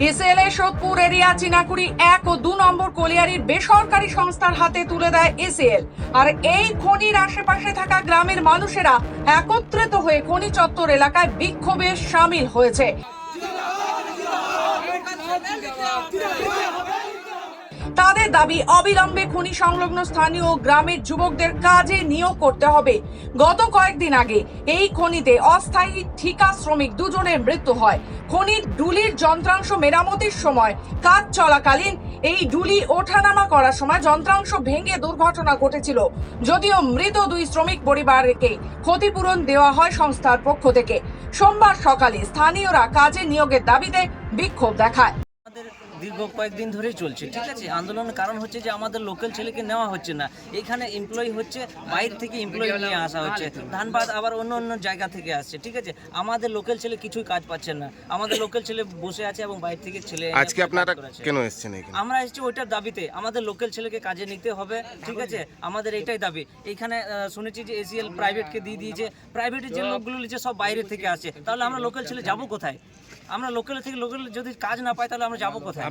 ইসএলএ Sodepur, area, Chinakuri এক ও দু নম্বর কলিয়ারির বেসরকারি সংস্থার হাতে তুলে দেয় এসিএল। আর এই খনির আশেপাশে থাকা গ্রামের মানুষেরা একত্রিত হয়ে খনি চত্বর এলাকায় বিক্ষোভে সামিল হয়েছে। তাদের দাবি অবিলম্বে খনি সংলগ্ন স্থানীয় গ্রামের যুবকদের কাজে নিয়োগ করতে হবে। গত কয়েকদিন আগে এই খনিতে অস্থায়ী ঠিকা শ্রমিক দুজনের মৃত্যু হয়। খনির ডুলির যন্ত্রাংশ মেরামতির সময় কাজ চলাকালীন এই ডুলি ওঠানামা করার সময় যন্ত্রাংশ ভেঙে দুর্ঘটনা ঘটেছিল। যদিও মৃত দুই শ্রমিক পরিবারকে ক্ষতিপূরণ দেওয়া হয় সংস্থার পক্ষ থেকে। সোমবার সকালে স্থানীয়রা কাজে নিয়োগের দাবিতে বিক্ষোভ দেখায়। দীর্ঘ কয়েকদিন ধরেই চলছে ঠিক আছে? আন্দোলনের কারণ হচ্ছে যে আমাদের লোকাল ছেলেকে নেওয়া হচ্ছে না। এখানে এমপ্লয়ি হচ্ছে বাইরে থেকে এমপ্লয়ি নিয়ে আসা হচ্ছে। ধানবাদ আবার অন্য অন্য জায়গা থেকে আসছে ঠিক আছে? আমাদের লোকাল ছেলে কিছুই কাজ পাচ্ছে না। আমাদের লোকাল ছেলে বসে আছে এবং বাইরে থেকে ছেলে আজকে আপনারা কেন এসেছেন এখানে? আমরা এসেছি ওইটার দাবিতে। আমাদের লোকাল ছেলেকে কাজে নিতে হবে ঠিক আছে? আমাদের এটাই দাবি। এইখানে আহ, শুনেছি যে এসিএল প্রাইভেটকে দিয়ে দিয়েছে। প্রাইভেটের যে লোকগুলো নিচ্ছে সব বাইরে থেকে আসে তাহলে আমরা লোকাল ছেলে যাব কোথায়? আমরা লোকাল থেকে লোকাল যদি কাজ না পাই তাহলে আমরা যাব কোথায়?